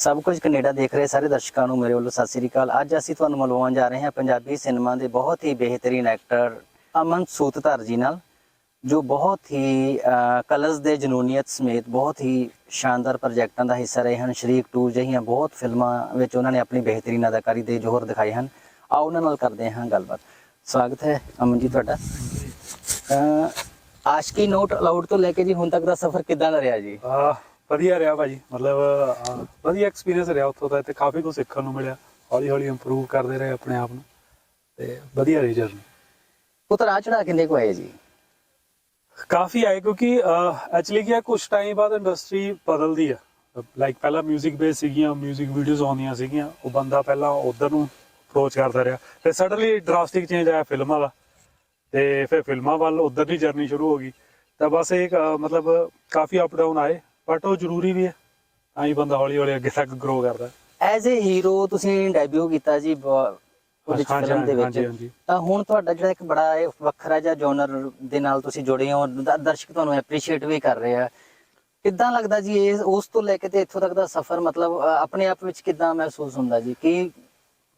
ਸਭ ਕੁਝ ਕੈਨੇਡਾ ਦੇਖ ਰਹੇ ਸਾਰੇ ਦਰਸ਼ਕਾਂ ਨੂੰ ਮੇਰੇ ਵੱਲੋਂ ਸਤਿ ਸ੍ਰੀ ਅਕਾਲ। ਅੱਜ ਅਸੀਂ ਤੁਹਾਨੂੰ ਮਿਲਵਾਉਣ ਜਾ ਰਹੇ ਹਾਂ ਪੰਜਾਬੀ ਸਿਨੇਮਾ ਦੇ ਬਹੁਤ ਹੀ ਬਿਹਤਰੀਨ ਐਕਟਰ ਅਮਨ ਸੂਤਧਰ ਜੀ ਨਾਲ, ਜੋ ਬਹੁਤ ਹੀ ਕਲਰਸ ਦੇ ਜਨੂਨੀਅਤ ਸਮੇਤ ਬਹੁਤ ਹੀ ਸ਼ਾਨਦਾਰ ਪ੍ਰੋਜੈਕਟਾਂ ਦਾ ਹਿੱਸਾ ਰਹੇ ਹਨ। ਸ਼ਰੀਕ 2 ਜਿਹੀਆਂ ਬਹੁਤ ਫਿਲਮਾਂ ਵਿੱਚ ਉਹਨਾਂ ਨੇ ਆਪਣੀ ਬਿਹਤਰੀਨ ਅਦਾਕਾਰੀ ਦੇ ਜੋਹਰ ਦਿਖਾਏ ਹਨ। ਆਓ ਉਹਨਾਂ ਨਾਲ ਕਰਦੇ ਹਾਂ ਗੱਲਬਾਤ। ਸਵਾਗਤ ਹੈ ਅਮਨ ਜੀ ਤੁਹਾਡਾ। ਆਸ਼ਕੀ ਨੋਟ ਅਲਾਉਡ ਤੋਂ ਲੈ ਕੇ ਜੀ ਹੁਣ ਤੱਕ ਦਾ ਸਫ਼ਰ ਕਿੱਦਾਂ ਦਾ ਰਿਹਾ ਜੀ? ਆ ਵਧੀਆ ਰਿਹਾ ਭਾਜੀ ਮਤਲਬ ਆਹ, ਵਧੀਆ ਐਕਸਪੀਰੀਅੰਸ ਰਿਹਾ ਉੱਥੋਂ ਦਾ ਤੇ ਕਾਫੀ ਕੁਝ ਸਿੱਖਣ ਨੂੰ ਮਿਲਿਆ ਹੌਲੀ ਹੌਲੀ ਇੰਪਰੂਵ ਕਰਦੇ ਰਹੇ ਆਪਣੇ ਆਪ ਨੂੰ ਤੇ ਵਧੀਆ ਰਹੀ ਜਰਨੀ ਉਤਰਾ ਚੜਾ ਕਿੰਨੇ ਕੋ ਆਏ ਜੀ ਕਾਫੀ ਆਏ ਕਿਉਂਕਿ ਐਕਚੁਅਲੀ ਕੀ ਹੈ ਕੁਝ ਟਾਈਮ ਬਾਅਦ ਇੰਡਸਟਰੀ ਬਦਲਦੀ ਆ ਲਾਈਕ ਪਹਿਲਾਂ 뮤직 ਬੇਸ ਸੀਗੀਆਂ 뮤직 ਵੀਡੀਓਜ਼ ਆਉਂਦੀਆਂ ਸੀਗੀਆਂ ਉਹ ਬੰਦਾ ਪਹਿਲਾਂ ਉਧਰ ਨੂੰ ਅਪਰੋਚ ਕਰਦਾ ਰਿਹਾ ਤੇ ਸਡਨਲੀ ਡਰਾਸਟਿਕ ਚੇਂਜ ਆਇਆ ਫਿਲਮਾਂ ਦਾ ਤੇ ਫਿਰ ਫਿਲਮਾਂ ਵੱਲ ਉਧਰ ਦੀ ਜਰਨੀ ਸ਼ੁਰੂ ਹੋ ਗਈ ਤਾਂ ਬਸ ਇਹ ਅਹ, ਮਤਲਬ ਕਾਫੀ ਅਪ ਡਾਊਨ ਆਏ ਬਟ ਉਹ ਜ਼ਰੂਰੀ ਵੀ ਹੈ। ਤਾਂ ਹੀ ਬੰਦਾ ਹੌਲੀ ਹੌਲੀ ਅੱਗੇ ਤੱਕ ਗਰੋ ਕਰਦਾ। ਐਜ਼ ਅ ਹੀਰੋ ਤੁਸੀਂ ਡੈਬਿਊ ਕੀਤਾ ਜੀ ਉਹਦੇ ਫਿਲਮ ਦੇ ਵਿੱਚ। ਤਾਂ ਹੁਣ ਤੁਹਾਡਾ ਜਿਹੜਾ ਇੱਕ ਬੜਾ ਵੱਖਰਾ ਜਿਹਾ ਜਨਰ ਦੇ ਨਾਲ ਤੁਸੀਂ ਜੁੜੇ ਹੋ ਦਰਸ਼ਕ ਤੁਹਾਨੂੰ ਐਪਰੀਸ਼ੀਏਟ ਵੀ ਕਰ ਰਹੇ ਆ। ਕਿੱਦਾਂ ਲੱਗਦਾ ਜੀ ਇਹ ਉਸ ਤੋਂ ਲੈ ਕੇ ਤੇ ਇੱਥੋਂ ਤੱਕ ਦਾ ਸਫ਼ਰ? ਮਤਲਬ ਆਪਣੇ ਆਪ ਵਿੱਚ ਕਿੱਦਾਂ ਮਹਿਸੂਸ ਹੁੰਦਾ ਜੀ? ਕਿ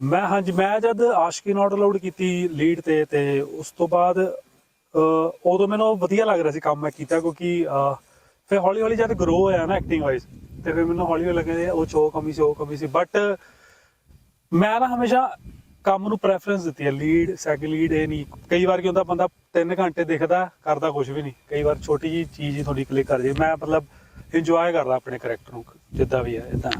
ਮੈਂ ਹਾਂਜੀ ਮੈਂ ਜਦ ਆਸ਼ਕੀ ਨਾਟ ਅਲਾਉਡ ਕੀਤੀ ਲੀਡ ਤੇ ਤੇ ਉਸ ਤੋਂ ਬਾਅਦ ਉਦੋਂ ਮੈਨੂੰ ਵਧੀਆ ਲੱਗ ਰਿਹਾ ਸੀ ਕੰਮ ਮੈਂ ਕੀਤਾ ਕਿਉਂਕਿ ਫਿਰ ਹੌਲੀ ਹੌਲੀ ਜਦ ਗਰੋ ਹੋਇਆ ਨਾ ਐਕਟਿੰਗ ਵਾਈਜ਼ ਤੇ ਫਿਰ ਮੈਨੂੰ ਹੌਲੀ ਹੌਲੀ ਲੱਗਿਆ ਉਹ ਚੋ ਕਮੀ ਸੀ, ਉਹ ਕਮੀ ਸੀ। ਬਟ ਮੈਂ ਨਾ ਹਮੇਸ਼ਾ ਕੰਮ ਨੂੰ ਪ੍ਰੈਫਰੈਂਸ ਦਿੱਤੀ ਹੈ। ਲੀਡ ਸੈਕਿੰਡ ਲੀਡ ਇਹ ਨਹੀਂ। ਕਈ ਵਾਰ ਕੀ ਹੁੰਦਾ, ਬੰਦਾ 3 ਘੰਟੇ ਦਿਖਦਾ, ਕਰਦਾ ਕੁਝ ਵੀ ਨਹੀਂ। ਕਈ ਵਾਰ ਛੋਟੀ ਜੀ ਚੀਜ਼ ਹੀ ਤੁਹਾਡੀ ਕਲਿੱਕ ਕਰ ਜੇ ਮੈਂ ਮਤਲਬ ਇੰਜੋਏ ਕਰਦਾ ਆਪਣੇ ਕੈਰੈਕਟਰ ਨੂੰ, ਜਿੱਦਾਂ ਵੀ ਹੈ ਇਦਾਂ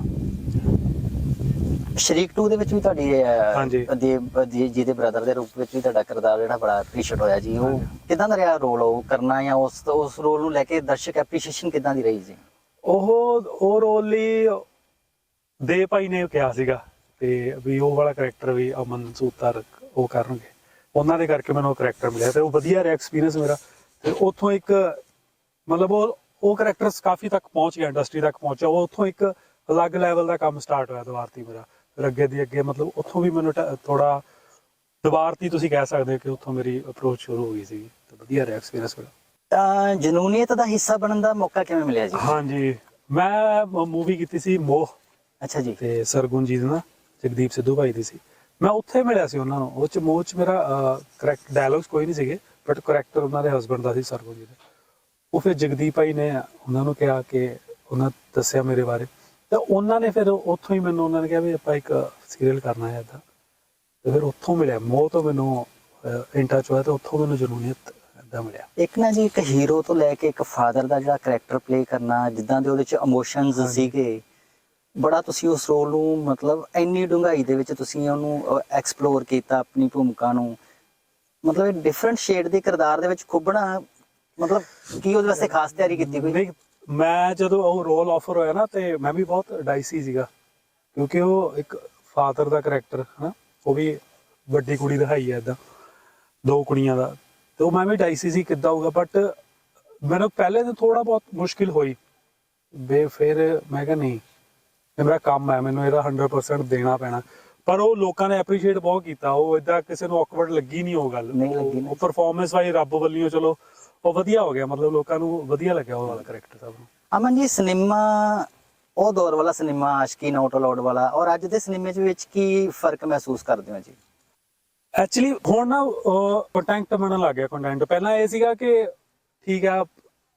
ਸ਼ਰੀਕ 2 ਦੇ ਵਿੱਚ ਵੀ ਤੁਹਾਡੀ ਹਾਂਜੀ। ਦੇ ਜੀ- ਜਿਹਦੇ ਬ੍ਰਦਰ ਦੇ ਰੂਪ ਵਿੱਚ ਵੀ ਤੁਹਾਡਾ ਕਿਰਦਾਰ ਜਿਹੜਾ ਬੜਾ ਐਪਰੀਸ਼ੀਏਟ ਹੋਇਆ ਜੀ। ਉਹ ਕਿੱਦਾਂ ਦਾ ਰਿਹਾ ਰੋਲ ਉਹ ਕਰਨਾ ਜਾਂ ਉਸ ਉਸ ਰੋਲ ਨੂੰ ਲੈ ਕੇ ਦਰਸ਼ਕ ਐਪਰੀਸ਼ੀਏਸ਼ਨ ਕਿੱਦਾਂ ਦੀ ਰਹੀ ਜੀ? ਉਹ ਉਹ ਰੋਲ ਲਈ ਦੇ ਭਾਈ ਨੇ ਕਿਹਾ ਸੀਗਾ ਤੇ ਵੀ ਉਹ ਵਾਲਾ ਕੈਰੈਕਟਰ ਵੀ ਅਮਨ ਸੂਤਰ ਉਹ ਕਰਨਗੇ। ਉਹਨਾਂ ਦੇ ਕਰਕੇ ਮੈਨੂੰ ਉਹ ਕੈਰੈਕਟਰ ਮਿਲਿਆ ਤੇ ਉਹ ਵਧੀਆ ਰਿਹਾ ਐਕਸਪੀਰੀਅੰਸ ਮੇਰਾ। ਤੇ ਉੱਥੋਂ ਇੱਕ ਮਤਲਬ ਉਹ ਉਹ ਕੈਰੈਕਟਰਸ ਕਾਫੀ ਤੱਕ ਪਹੁੰਚ ਗਿਆ ਇੰਡਸਟਰੀ ਤੱਕ ਪਹੁੰਚਿਆ। ਉਹ ਉੱਥੋਂ ਇੱਕ ਅਲੱਗ ਲੈਵਲ ਦਾ ਕੰਮ ਸਟਾਰਟ ਹੋਇਆ ਦੁਬਾਰਤੀ ਮੇਰਾ। ਫਿਰ ਅੱਗੇ ਦੀ ਅੱਗੇ ਮਤਲਬ ਉੱਥੋਂ ਵੀ ਮੈਨੂੰ ਥੋੜਾ ਦੁਬਾਰਤੀ ਤੁਸੀਂ ਕਹਿ ਸਕਦੇ ਹੋ ਕਿ ਉੱਥੋਂ ਮੇਰੀ ਅਪਰੋਚ ਸ਼ੁਰੂ ਹੋ ਗਈ ਸੀ ਤੇ ਵਧੀਆ ਰਿਹਾ ਐਕਸਪੀਰੀਅੰਸ ਮੇਰਾ। ਤਾਂ ਜਨੂਨੀਅਤ ਦਾ ਹਿੱਸਾ ਬਣਨ ਦਾ ਮੌਕਾ ਕਿਵੇਂ ਮਿਲਿਆ ਜੀ? ਹਾਂਜੀ। ਮੈਂ ਮੂਵੀ ਕੀਤੀ ਸੀ ਮੋਹ। ਅੱਛਾ ਜੀ। ਤੇ ਸਰਗੁਣ ਜੀ ਦੀ ਜਗਦੀਪ ਸਿੱਧੂ ਭਾਈ ਦੀ ਸੀ। ਮੈਂ ਉੱਥੇ ਮਿਲਿਆ ਸੀ ਉਹਨਾਂ ਨੂੰ। ਉਹ ਚ ਮੋਹ ਚ ਮੇਰਾ ਕਰੈਕਟ ਡਾਇਲੌਗਸ ਕੋਈ ਨਹੀਂ ਸੀਗੇ ਬਟ ਕਰੈਕਟਰ ਉਹਨਾਂ ਦੇ ਹਸਬੰਡ ਦਾ ਸੀ ਸਰਗੁਣ ਜੀ ਦਾ ਉਹ ਫਿਰ ਜਗਦੀਪ ਭਾਈ ਨੇ ਉਹਨਾਂ ਨੂੰ ਕਿਹਾ ਕਿ ਉਹਨਾਂ ਦੱਸਿਆ ਮੇਰੇ ਬਾਰੇ। ਤਾਂ ਉਹਨਾਂ ਨੇ ਫਿਰ ਉੱਥੋਂ ਹੀ ਮੈਨੂੰ ਉਹਨਾਂ ਨੇ ਕਿਹਾ ਵੀ ਆਪਾਂ ਇੱਕ ਸੀਰੀਅਲ ਕਰਨਾ ਹੈ ਏਦਾਂ ਤੇ ਫਿਰ ਉੱਥੋਂ ਮਿਲਿਆ। ਮੋਹ ਤੋਂ ਮੈਨੂੰ ਇੰਟਾ ਚ ਹੋਇਆ ਤੇ ਉੱਥੋਂ ਮੈਨੂੰ ਜਨੂਨੀਅਤ ਏਦਾਂ ਮਿਲਿਆ। ਇੱਕ ਨਾ ਜੀ ਇੱਕ ਹੀਰੋ ਤੋਂ ਲੈ ਕੇ ਇੱਕ ਫਾਦਰ ਦਾ ਜਿਹੜਾ ਕੈਰੈਕਟਰ ਪਲੇ ਕਰਨਾ ਜਿੱਦਾਂ ਦੇ ਉਹਦੇ ਚ ਇਮੋਸ਼ਨਸ। ਸੀਗੇ ਬੜਾ ਤੁਸੀਂ ਉਸ ਰੋਲ ਨੂੰ ਮਤਲਬ ਇੰਨੀ ਡੂੰਘਾਈ ਦੇ ਵਿੱਚ ਤੁਸੀਂ ਉਹਨੂੰ ਐਕਸਪਲੋਰ ਕੀਤਾ ਆਪਣੀ ਭੂਮਿਕਾ ਨੂੰ। ਮਤਲਬ ਇਹ ਡਿਫਰੈਂਟ ਸ਼ੇਡ ਦੇ ਕਿਰਦਾਰ ਦੇ ਵਿੱਚ ਖੁੱਬਣਾ ਮਤਲਬ ਕੀ ਉਹਦੇ ਵਾਸਤੇ ਖਾਸ ਤਿਆਰੀ ਕੀਤੀ ਕੋਈ? ਮੈਂ ਜਦੋਂ ਉਹ ਰੋਲ ਆਫਰ ਹੋਇਆ ਨਾ ਤੇ ਮੈਂ ਵੀ ਬਹੁਤ ਡਾਈਸੀ ਸੀਗਾ ਕਿਉਂਕਿ ਉਹ ਇੱਕ ਫਾਦਰ ਦਾ ਕੈਰੈਕਟਰ ਹਨਾ ਉਹ ਵੀ ਵੱਡੀ ਕੁੜੀ ਦਿਖਾਈ ਹੈ ਇਦਾਂ ਦੋ ਕੁੜੀਆਂ ਦਾ ਤੇ ਉਹ ਮੈਂ ਵੀ ਡਾਈਸੀ ਸੀ ਕਿੱਦਾਂ ਹੋਊਗਾ ਬਟ ਮੈਨੂੰ ਪਹਿਲੇ ਤਾਂ ਥੋੜਾ ਬਹੁਤ ਮੁਸ਼ਕਿਲ ਹੋਈ ਬੇ ਫਿਰ ਮੈਂ ਕਿਹਾ ਨਹੀਂ ਇਹ ਮੇਰਾ ਕੰਮ ਹੈ ਮੈਨੂੰ ਇਹਦਾ 100% ਦੇਣਾ ਪੈਣਾ ਪਰ ਉਹ ਲੋਕਾਂ ਨੇ ਐਪਰੀਸ਼ੀਏਟ ਬਹੁਤ ਕੀਤਾ ਉਹ ਇਦਾਂ ਕਿਸੇ ਨੂੰ ਔਕਵਰਡ ਲੱਗੀ ਨਹੀਂ ਉਹ ਗੱਲ ਉਹ ਪਰਫਾਰਮੈਂਸ ਵਾਈ ਰੱਬ ਵੱਲੋਂ ਚਲੋ ਉਹ ਵਧੀਆ ਹੋ ਗਿਆ ਮਤਲਬ ਲੋਕਾਂ ਨੂੰ ਵਧੀਆ ਲੱਗਿਆ ਉਹ ਵਾਲਾ ਕੈਰੈਕਟਰ ਸਭ ਨੂੰ। ਅਮਨ ਜੀ ਸਿਨੇਮਾ ਉਹ ਦੌਰ ਵਾਲਾ ਸਿਨੇਮਾ ਆਸ਼ਕੀ ਨਾਟ ਅਲਾਉਡ ਵਾਲਾ ਔਰ ਅੱਜ ਦੇ ਸਿਨੇਮੇ ਵਿੱਚ ਕੀ ਫ਼ਰਕ ਮਹਿਸੂਸ ਕਰਦੇ ਹੋ ਜੀ? ਐਕਚੁਅਲੀ ਹੁਣ ਨਾ ਕੰਟੈਂਟ ਬਣਨ ਲੱਗ ਗਿਆ ਕੰਟੈਂਟ ਪਹਿਲਾਂ ਇਹ ਸੀਗਾ ਕਿ ਠੀਕ ਆ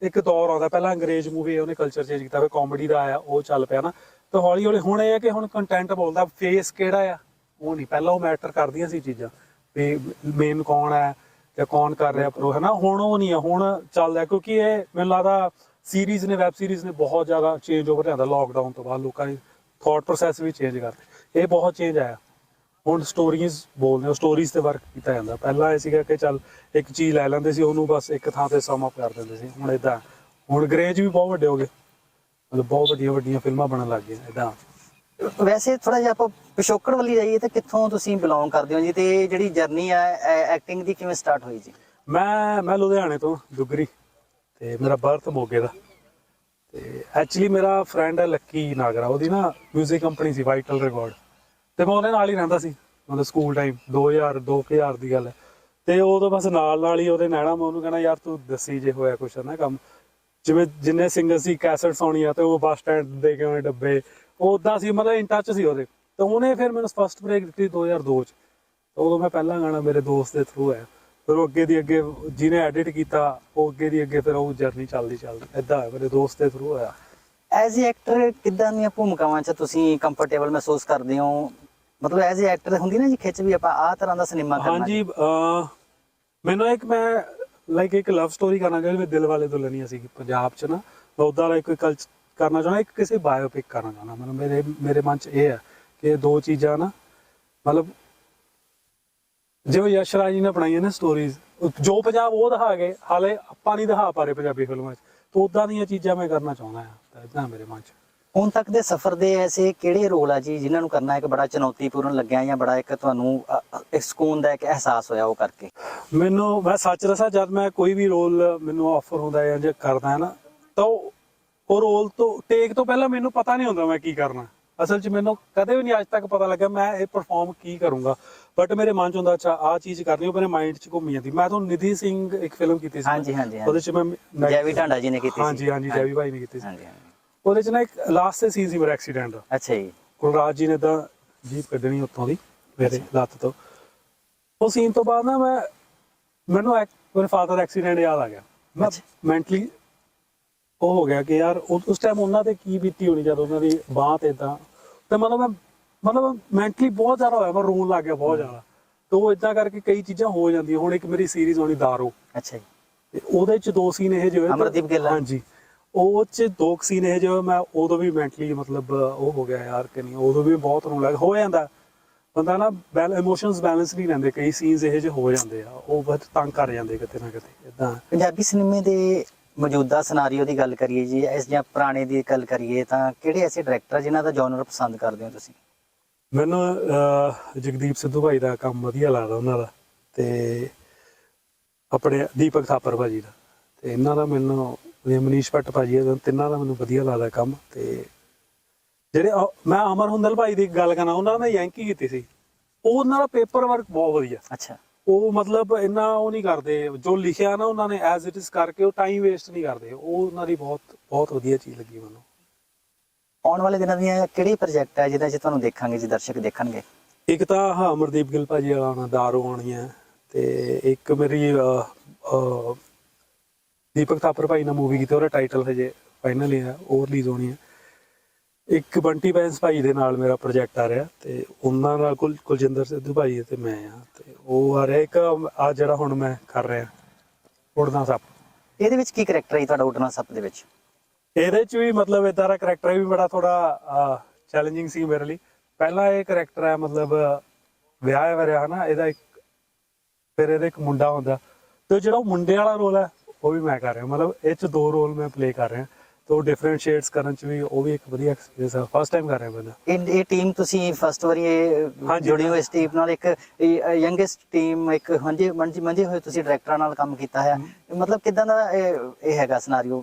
ਇੱਕ ਦੌਰ ਆਉਂਦਾ। ਪਹਿਲਾਂ ਅੰਗਰੇਜ਼ ਮੂਵੀ ਉਹਨੇ ਕਲਚਰ ਚੇਂਜ ਕੀਤਾ ਫਿਰ ਕਾਮੇਡੀ ਦਾ ਆਇਆ ਉਹ ਚੱਲ ਪਿਆ ਨਾ। ਤਾਂ ਹੌਲੀ ਹੌਲੀ ਹੁਣ ਇਹ ਹੈ ਕਿ ਹੁਣ ਕੰਟੈਂਟ ਬੋਲਦਾ ਫੇਸ ਕਿਹੜਾ ਆ? ਉਹ ਨਹੀਂ ਪਹਿਲਾਂ ਉਹ ਮੈਟਰ ਕਰਦੀਆਂ ਸੀ ਚੀਜ਼ਾਂ। ਵੀ ਮੇਨ ਕੌਣ ਹੈ ਜਾਂ ਕੌਣ ਕਰ ਰਿਹਾ ਪ੍ਰੋ ਹੈ ਨਾ ਹੁਣ ਉਹ ਨਹੀਂ ਆ, ਹੁਣ ਚੱਲਦਾ ਕਿਉਂਕਿ ਇਹ ਮੈਨੂੰ ਲੱਗਦਾ ਸੀਰੀਜ਼ ਨੇ ਵੈਬ ਸੀਰੀਜ਼ ਨੇ ਬਹੁਤ ਜ਼ਿਆਦਾ ਚੇਂਜ ਓਵਰ ਲਿਆਂਦਾ ਲੋਕਡਾਊਨ ਤੋਂ ਬਾਅਦ ਲੋਕਾਂ ਦੀ ਥਾਟ ਪ੍ਰੋਸੈਸ ਵੀ ਚੇਂਜ ਕਰਤੇ ਇਹ ਬਹੁਤ ਚੇਂਜ ਆਇਆ। ਹੁਣ ਸਟੋਰੀਜ਼ ਬੋਲਦੇ ਹੋ ਸਟੋਰੀਜ਼ ਤੇ ਵਰਕ ਕੀਤਾ ਜਾਂਦਾ। ਪਹਿਲਾਂ ਇਹ ਸੀਗਾ ਕਿ ਚੱਲ ਇੱਕ ਚੀਜ਼ ਲੈ ਲੈਂਦੇ ਸੀ, ਉਹਨੂੰ ਬਸ ਇੱਕ ਥਾਂ ਤੇ ਸਮ ਅਪ ਕਰ ਦਿੰਦੇ ਸੀ। ਹੁਣ ਇਦਾਂ ਹੁਣ ਗ੍ਰੇਜ ਵੀ ਬਹੁਤ ਵੱਡੇ ਹੋ ਗਏ। ਮਤਲਬ ਬਹੁਤ ਵੱਡੀਆਂ ਵੱਡੀਆਂ ਫਿਲਮਾਂ ਬਣਨ ਲੱਗ ਗਈਆਂ ਇਦਾਂ ਵੈਸੇ ਥੋੜਾ ਜਿਹਾ ਆਪਾਂ ਪਿਛੋਕੜ ਵੱਲੀ ਜਾਈਏ ਤਾਂ ਕਿੱਥੋਂ ਤੁਸੀਂ ਬਿਲੋਂਗ ਕਰਦੇ ਹੋ ਜੀ ਤੇ ਜਿਹੜੀ ਜਰਨੀ ਹੈ ਐਕਟਿੰਗ ਦੀ ਕਿਵੇਂ ਸਟਾਰਟ ਹੋਈ ਜੀ? ਮੈਂ ਮੈਂ ਲੁਧਿਆਣੇ ਤੋਂ, ਦੁਗਰੀ ਤੇ ਮੇਰਾ ਬਰਥ ਮੋਗੇ ਦਾ। ਤੇ ਐਕਚੁਅਲੀ ਮੇਰਾ ਫਰੈਂਡ ਹੈ ਲੱਕੀ ਨਾਗਰਾ, ਉਹਦੀ ਨਾ 뮤직 ਕੰਪਨੀ ਸੀ ਵਾਈਟਲ ਰਿਕਾਰਡ ਤੇ ਮੈਂ ਉਹਦੇ ਨਾਲ ਹੀ ਰਹਿੰਦਾ ਸੀ ਮਤਲਬ ਸਕੂਲ ਟਾਈਮ 2000 2000 ਦੀ ਗੱਲ ਹੈ। ਤੇ ਉਦੋਂ ਬਸ ਨਾਲ ਨਾਲ ਹੀ ਉਹਦੇ ਨੈਣਾ ਮੈਂ ਉਹਨੂੰ ਕਹਿੰਦਾ ਯਾਰ ਤੂੰ ਦੱਸੀ ਜੇ ਹੋਇਆ ਕੁਛ ਨਾ ਕੰਮ। ਜਿਵੇਂ ਜਿੰਨੇ ਸਿੰਗਰ ਸੀ ਕੈਸਟ ਆਉਣੀ ਤੇ ਉਹ ਬੱਸ ਸਟੈਂਡ ਦੇ ਕਿਵੇਂ ਡੱਬੇ ਉਦਾਂ ਸੀ ਮਤਲਬ ਇਨ ਟੱਚ ਸੀ ਉਹਦੇ। ਤੇ ਉਹਨੇ ਫਿਰ ਮੈਨੂੰ ਫਸਟ ਬ੍ਰੇਕ ਦਿੱਤੀ 2002 ਚ। ਤੇ ਉਦੋਂ ਮੈਂ ਪਹਿਲਾ ਗਾਣਾ ਮੇਰੇ ਦੋਸਤ ਦੇ ਥਰੂ ਆਇਆ। ਫਿਰ ਉਹ ਅੱਗੇ ਦੀ ਅੱਗੇ ਜਿਹਨੇ ਐਡਿਟ ਕੀਤਾ ਉਹ ਅੱਗੇ ਦੀ ਅੱਗੇ ਫਿਰ ਉਹ ਜਰਨੀ ਚੱਲਦੀ ਚੱਲਦੀ ਹੋਇਆ ਮੇਰੇ ਦੋਸਤ ਦੇ ਥਰੂ ਆਇਆ ਐਜ਼ ਅ ਐਕਟਰ ਕਿੱਦਾਂ ਦੀਆਂ ਭੂਮਿਕਾਵਾਂ 'ਚ ਤੁਸੀਂ ਕੰਫਰਟੇਬਲ ਮਹਿਸੂਸ ਕਰਦੇ ਹੋ? ਮਤਲਬ ਐਜ਼ ਅ ਐਕਟਰ ਹੁੰਦੀ ਨਾ ਜੀ ਖਿੱਚ ਵੀ ਆਪਾਂ ਆਹ ਤਰ੍ਹਾਂ ਦਾ ਸਿਨੇਮਾ ਕਰਨਾ ਹਾਂਜੀ ਮੈਨੂੰ ਇੱਕ ਮੈਂ ਲਾਈਕ ਇੱਕ ਲਵ ਸਟੋਰੀ ਕਰਨਾ ਚਾਹੁੰਦਾ ਮੈਂ ਦਿਲ ਵਾਲੇ ਦੁਲਹਨੀਆ ਸੀ ਪੰਜਾਬ ਚ ਨਾ। ਮੈਂ ਉਦਾਂ ਦਾ ਕੋਈ ਕਰਨਾ ਚਾਹੁੰਦਾ ਇੱਕ ਕਿਸੇ ਬਾਇਓਪਿਕ ਕਰਨਾ ਚਾਹੁੰਦਾ। ਮਤਲਬ ਮੇਰੇ ਮੇਰੇ ਮਨ ਚ ਇਹ ਹੈ ਕਿ ਇਹ ਦੋ ਚੀਜ਼ਾਂ ਨਾ ਮਤਲਬ ਜਿਵੇਂ ਯਸ਼ ਰਾਜ ਜੀ ਨੇ ਬਣਾਈਆਂ ਨੇ ਸਟੋਰੀਜ਼ ਜੋ ਪੰਜਾਬ ਉਹ ਦਿਖਾ ਗਏ ਹਾਲੇ ਆਪਾਂ ਨਹੀਂ ਦਿਖਾ ਪਾ ਰਹੇ ਪੰਜਾਬੀ ਫਿਲਮਾਂ 'ਚ। ਤਾਂ ਉਦਾਂ ਦੀਆਂ ਚੀਜ਼ਾਂ ਮੈਂ ਕਰਨਾ ਚਾਹੁੰਦਾ ਹਾਂ ਤਾਂ ਇਦਾਂ ਮੇਰੇ ਮਨ 'ਚ। ਹੁਣ ਤੱਕ ਦੇ ਸਫ਼ਰ ਦੇ ਐਸੇ ਕਿਹੜੇ ਰੋਲ ਆ ਜੀ ਜਿਨ੍ਹਾਂ ਨੂੰ ਕਰਨਾ ਇੱਕ ਬੜਾ ਚੁਣੌਤੀਪੂਰਨ ਲੱਗਿਆ ਜਾਂ ਬੜਾ ਇੱਕ ਤੁਹਾਨੂੰ ਇੱਕ ਸਕੂਨ ਦਾ ਇੱਕ ਅਹਿਸਾਸ ਹੋਇਆ ਉਹ ਕਰਕੇ? ਮੈਨੂੰ ਮੈਂ ਸੱਚ ਦੱਸਾਂ ਜਦ ਮੈਂ ਕੋਈ ਵੀ ਰੋਲ ਮੈਨੂੰ ਆਫਰ ਹੁੰਦਾ ਹੈ ਜਾਂ ਜੇ ਕਰਦਾ ਹੈ ਨਾ ਤਾਂ ਉਹ ਰੋਲ ਤੋਂ ਟੇਕ ਤੋਂ ਪਹਿਲਾਂ ਮੈਨੂੰ ਪਤਾ ਨਹੀਂ ਹੁੰਦਾ ਮੈਂ ਕੀ ਕਰਨਾ। ਅਸਲ 'ਚ ਮੈਨੂੰ ਕਦੇ ਵੀ ਨਹੀਂ ਅੱਜ ਤੱਕ ਪਤਾ ਲੱਗਾ ਮੈਂ ਇਹ ਪਰਫਾਰਮ ਕੀ ਕਰੂੰਗਾ। ਬਟ ਮੇਰੇ ਮਨ 'ਚ ਹੁੰਦਾ ਅੱਛਾ ਆਹ ਚੀਜ਼ ਕਰਨੀ ਉਹ ਮੇਰੇ ਮਾਈਂਡ 'ਚ ਘੁੰਮੀ ਜਾਂਦੀ। ਮੈਂ ਤੁਹਾਨੂੰ ਨਿਧੀ ਸਿੰਘ ਇੱਕ ਫਿਲਮ ਕੀਤੀ ਸੀ। ਹਾਂਜੀ, ਹਾਂਜੀ। ਉਹਦੇ 'ਚ ਮੈਂ ਜੈਵੀ ਢਾਂਡਾ ਜੀ ਨੇ ਕੀਤੀ ਸੀ। ਹਾਂਜੀ ਹਾਂਜੀ ਜੈਵੀ ਭਾਈ ਨੇ ਕੀਤੀ ਸੀ। ਹਾਂਜੀ ਉਹਦੇ 'ਚ ਨਾ ਇੱਕ ਲਾਸਟ ਤੇ ਸੀਨ ਸੀ ਮੇਰਾ ਐਕਸੀਡੈਂਟ ਦਾ। ਅੱਛਾ ਜੀ। ਕੁਲਰਾਜ ਜੀ ਨੇ ਤਾਂ ਜੀਪ ਕੱਢਣੀ ਉੱਥੋਂ ਦੀ ਮੇਰੇ ਲੱਤ ਤੋਂ। ਉਹ ਸੀਨ ਤੋਂ ਬਾਅਦ ਨਾ ਮੈਂ ਮੈਨੂੰ ਇੱਕ ਮੇਰੇ ਫਾਦਰ ਐਕਸੀਡੈਂਟ ਯਾਦ ਆ ਗਿਆ। ਮੈਂ। ਮੈਂਟਲੀ ਉਹ ਹੋ ਗਿਆ ਕਿ ਯਾਰ ਉਹ- ਉਸ ਟਾਈਮ ਉਹਨਾਂ ਤੇ ਕੀ ਬੀਤੀ ਹੋਣੀ ਜਦ ਉਹਨਾਂ ਦੀ ਬਾਹ ਤੇ ਇਦਾਂ ਤੇ ਮਤਲਬ ਮੈਂ ਮਤਲਬ ਮੈਂਟਲੀ ਬਹੁਤ ਜ਼ਿਆਦਾ ਹੋਇਆ ਮੈਂ ਰੋਣ ਲੱਗ ਗਿਆ ਬਹੁਤ ਜ਼ਿਆਦਾ। ਤੇ ਉਹ ਇਦਾਂ ਕਰਕੇ ਕਈ ਚੀਜ਼ਾਂ ਹੋ ਜਾਂਦੀਆਂ। ਹੁਣ ਇੱਕ ਮੇਰੀ ਸੀਰੀਜ਼ ਹੋਣੀ ਦਾਰੋ। ਅੱਛਾ ਜੀ। ਤੇ ਉਹਦੇ ਚ ਦੋ ਸੀਨ ਇਹ ਜਿਹੇ ਅਮਰਦੀਪ ਗਿੱਲ। ਹਾਂਜੀ। ਉਹ ਚ ਦੋ ਸੀਨ ਇਹ ਜਿਹੇ ਮੈਂ ਉਦੋਂ ਵੀ ਮੈਂਟਲੀ ਮਤਲਬ ਉਹ ਹੋ ਗਿਆ ਯਾਰ ਕਿ ਨਹੀਂ ਉਦੋਂ ਵੀ ਬਹੁਤ ਰੋਣ ਲੱਗ ਹੋ ਜਾਂਦਾ। ਬੰਦਾ ਨਾ ਇਮੋਸ਼ਨਸ ਬੈਲੈਂਸ ਨਹੀਂ ਰਹਿੰਦੇ ਕਈ ਸੀਨਸ ਇਹ ਜਿਹੇ ਹੋ ਜਾਂਦੇ ਆ। ਉਹ ਬਹੁਤ ਤੰਗ ਕਰ ਜਾਂਦੇ ਕਿਤੇ ਨਾ ਕਿਤੇ ਇਦਾਂ ਪੰਜਾਬੀ ਸਿਨੇਮੇ ਦੇ ਮੌਜੂਦਾ ਸਿਨਾਰੀਓ ਦੀ ਗੱਲ ਕਰੀਏ ਜੀ ਇਸ ਜਾਂ ਪੁਰਾਣੇ ਦੀ ਗੱਲ ਕਰੀਏ ਤਾਂ ਕਿਹੜੇ ਐਸੇ ਡਾਇਰੈਕਟਰ ਜਿਨ੍ਹਾਂ ਦਾ ਜਨਰ ਪਸੰਦ ਕਰਦੇ ਹੋ ਤੁਸੀਂ? ਮੈਨੂੰ ਜਗਦੀਪ ਸਿੱਧੂ ਭਾਈ ਦਾ ਕੰਮ ਵਧੀਆ ਲੱਗਦਾ ਉਹਨਾਂ ਦਾ ਤੇ ਆਪਣੇ ਦੀਪਕ ਥਾਪਰ ਭਾਜੀ ਦਾ ਤੇ ਇਹਨਾਂ ਦਾ ਮੈਨੂੰ ਮਨੀਸ਼ ਭੱਟ ਭਾਜੀ ਦਾ ਤਿੰਨਾਂ ਦਾ ਮੈਨੂੰ ਵਧੀਆ ਲੱਗਦਾ ਕੰਮ ਤੇ ਜਿਹੜੇ ਮੈਂ ਅਮਰ ਹੁੰਦਲ ਭਾਈ ਦੀ ਗੱਲ ਕਰਨਾ ਉਹਨਾਂ ਨਾਲ ਮੈਂ ਯੈਂਕੀ ਕੀਤੀ ਸੀ। ਉਹ ਉਹਨਾਂ ਦਾ ਪੇਪਰ ਵਰਕ ਬਹੁਤ ਵਧੀਆ। ਅੱਛਾ। ਉਹ ਮਤਲਬ ਇੰਨਾ ਉਹ ਨਹੀਂ ਕਰਦੇ ਜੋ ਲਿਖਿਆ ਨਾ ਉਹਨਾਂ ਨੇ ਐਜ਼ ਇਟ ਇਜ਼ ਕਰਕੇ ਉਹ ਟਾਈਮ ਵੇਸਟ ਨਹੀਂ ਕਰਦੇ। ਉਹ ਉਹਨਾਂ ਦੀ ਬਹੁਤ ਬਹੁਤ ਵਧੀਆ ਚੀਜ਼ ਲੱਗੀ ਮੈਨੂੰ। ਆਉਣ ਵਾਲੇ ਦਿਨਾਂ ਦੀਆਂ ਕਿਹੜੇ ਪ੍ਰੋਜੈਕਟ ਹੈ ਜਿਹਦੇ 'ਚ ਤੁਹਾਨੂੰ ਦੇਖਾਂਗੇ ਜੀ ਦਰਸ਼ਕ ਦੇਖਣਗੇ? ਇੱਕ ਤਾਂ ਹਾਂ ਅਮਰਦੀਪ ਗਿੱਲ ਭਾਜੀ ਵਾਲਾ ਆਉਣਾ ਦਾਰੂ ਆਉਣੀ ਹੈ। ਤੇ ਇੱਕ ਮੇਰੀ ਦੀਪਕ ਥਾਪਰ ਭਾਈ ਨਾਲ ਮੂਵੀ ਕੀਤੀ ਉਹਦਾ ਟਾਈਟਲ ਹਜੇ ਫਾਈਨਲ ਹੀ ਹੈ ਉਹ ਰਿਲੀਜ਼ ਹੋਣੀ ਹੈ। ਇੱਕ ਬੰਟੀ ਬੈਂਸ ਭਾਈ ਦੇ ਨਾਲ ਮੇਰਾ ਪ੍ਰੋਜੈਕਟ ਆ ਰਿਹਾ ਤੇ ਉਹਨਾਂ ਨਾਲ ਕੁਲ ਕੁਲਜਿੰਦਰ ਸਿੱਧੂ ਭਾਈ ਤੇ ਮੈਂ ਆ ਤੇ ਉਹ ਆ ਰਿਹਾ ਇੱਕ ਆ ਜਿਹੜਾ ਹੁਣ ਮੈਂ ਕਰ ਰਿਹਾ ਉੜਦਾ ਸੱਪ। ਇਹਦੇ ਵਿੱਚ ਕੀ ਕਰੈਕਟਰ ਹੈ ਜੀ ਤੁਹਾਡਾ ਉਡਣਾ ਸੱਪ ਦੇ ਵਿੱਚ? ਇਹਦੇ ਚ ਵੀ ਮਤਲਬ ਇਦਾਂ ਦਾ ਕਰੈਕਟਰ ਵੀ ਬੜਾ ਥੋੜਾ ਚੈਲੰਜਿੰਗ ਸੀ ਮੇਰੇ ਲਈ। ਪਹਿਲਾ ਇਹ ਕਰੈਕਟਰ ਹੈ ਮਤਲਬ ਵਿਆਹ ਹੈ ਵਰਿਆ ਹਨਾ ਇਹਦਾ ਇੱਕ ਫਿਰ ਇਹਦਾ ਇੱਕ ਮੁੰਡਾ ਹੁੰਦਾ। ਤੇ ਜਿਹੜਾ ਉਹ ਮੁੰਡੇ ਵਾਲਾ ਰੋਲ ਹੈ ਉਹ ਵੀ ਮੈਂ ਕਰ ਰਿਹਾ। ਮਤਲਬ ਇਹ ਚ ਦੋ ਰੋਲ ਮੈਂ ਪਲੇ ਕਰ ਰਿਹਾ। ਤੇ ਡਿਫਰੈਂਟ ਸ਼ੇਡਸ ਕਰਨ ਚ ਵੀ ਉਹ ਵੀ ਇੱਕ ਵਧੀਆ ਐਕਸਪੀਰੀਅੰਸ ਹੈ ਫਸਟ ਟਾਈਮ ਕਰ ਰਿਹਾ ਮੈਂ ਇਹ ਇਹ ਟੀਮ ਤੁਸੀਂ ਫਸਟ ਵਾਰੀ ਇਹ। ਜੁੜੀ ਹੋਈ ਇਸ ਟੀਮ ਨਾਲ। ਇੱਕ ਯੰਗੈਸਟ ਟੀਮ ਇੱਕ ਹਾਂਜੀ ਮੰਝੇ ਮੰਝੇ ਹੋਏ ਤੁਸੀਂ ਡਾਇਰੈਕਟਰਾਂ ਨਾਲ ਕੰਮ ਕੀਤਾ ਹੈ। ਮਤਲਬ ਕਿਦਾਂ ਦਾ ਇਹ ਹੈਗਾ ਸਿਨਾਰੀਓ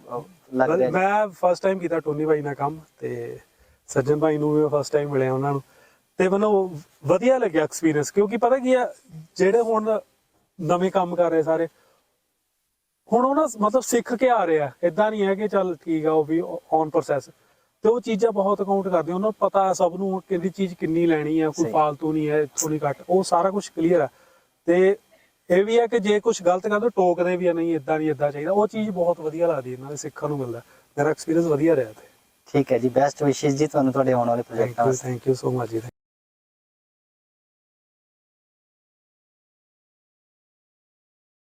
ਲੱਗ ਰਿਹਾ? ਮੈਂ ਫਸਟ ਟਾਈਮ ਕੀਤਾ ਟੋਨੀ ਭਾਈ ਨਾਲ ਕੰਮ ਤੇ ਸੱਜਣ ਭਾਈ ਨੂੰ ਵੀ ਫਸਟ ਟਾਈਮ ਮਿਲਿਆ ਉਹਨਾਂ ਨੂੰ। ਤੇ ਮੈਨੂੰ ਵਧੀਆ ਲੱਗਿਆ ਐਕਸਪੀਰੀਅੰਸ ਕਿਉਂਕਿ ਪਤਾ ਕੀ ਆ ਜਿਹੜੇ ਹੁਣ ਨਵੇਂ ਕੰਮ ਕਰ ਰਹੇ ਸਾਰੇ ਹੁਣ ਉਹਨਾਂ ਮਤਲਬ ਸਿੱਖ ਕੇ ਆ ਰਿਹਾ। ਇਦਾਂ ਨਹੀਂ ਹੈ ਕਿ ਚੱਲ ਠੀਕ ਆ ਉਹ ਵੀ ਔਨ ਪ੍ਰੋਸੈਸ ਤੇ ਉਹ ਚੀਜ਼ਾਂ ਬਹੁਤ ਕਾਊਂਟ ਕਰਦੀਆਂ ਉਹਨਾਂ ਨੂੰ ਪਤਾ ਸਭ ਨੂੰ ਕਿਹਦੀ ਚੀਜ਼ ਕਿੰਨੀ ਲੈਣੀ ਹੈ ਕੋਈ। ਫਾਲਤੂ ਨਹੀਂ ਹੈ ਇੱਥੋਂ ਨਹੀਂ ਘੱਟ। ਉਹ ਸਾਰਾ ਕੁਝ ਕਲੀਅਰ ਹੈ ਤੇ ਇਹ ਵੀ ਹੈ ਕਿ ਜੇ ਕੁਝ ਗਲਤ ਕਰਦੇ ਟੋਕਦੇ ਵੀ ਆ ਨਹੀਂ ਇਦਾਂ ਨਹੀਂ ਇਦਾਂ ਚਾਹੀਦਾ। ਉਹ ਚੀਜ਼ ਬਹੁਤ ਵਧੀਆ ਲੱਗਦੀ ਇਹਨਾਂ ਦੇ ਸਿੱਖਣ ਨੂੰ ਮਿਲਦਾ। ਮੇਰਾ ਐਕਸਪੀਰੀਅੰਸ ਵਧੀਆ ਰਿਹਾ ਤੇ ਠੀਕ ਹੈ ਜੀ ਬੈਸਟ ਵਿਸ਼ੇਸ ਜੀ ਤੁਹਾਨੂੰ ਤੁਹਾਡੇ ਆਉਣ ਵਾਲੇ ਪ੍ਰੋਜੈਕਟਾਂ ਵਾਸਤੇ ਥੈਂਕ ਯੂ ਸੋ ਮਚ ਜੀ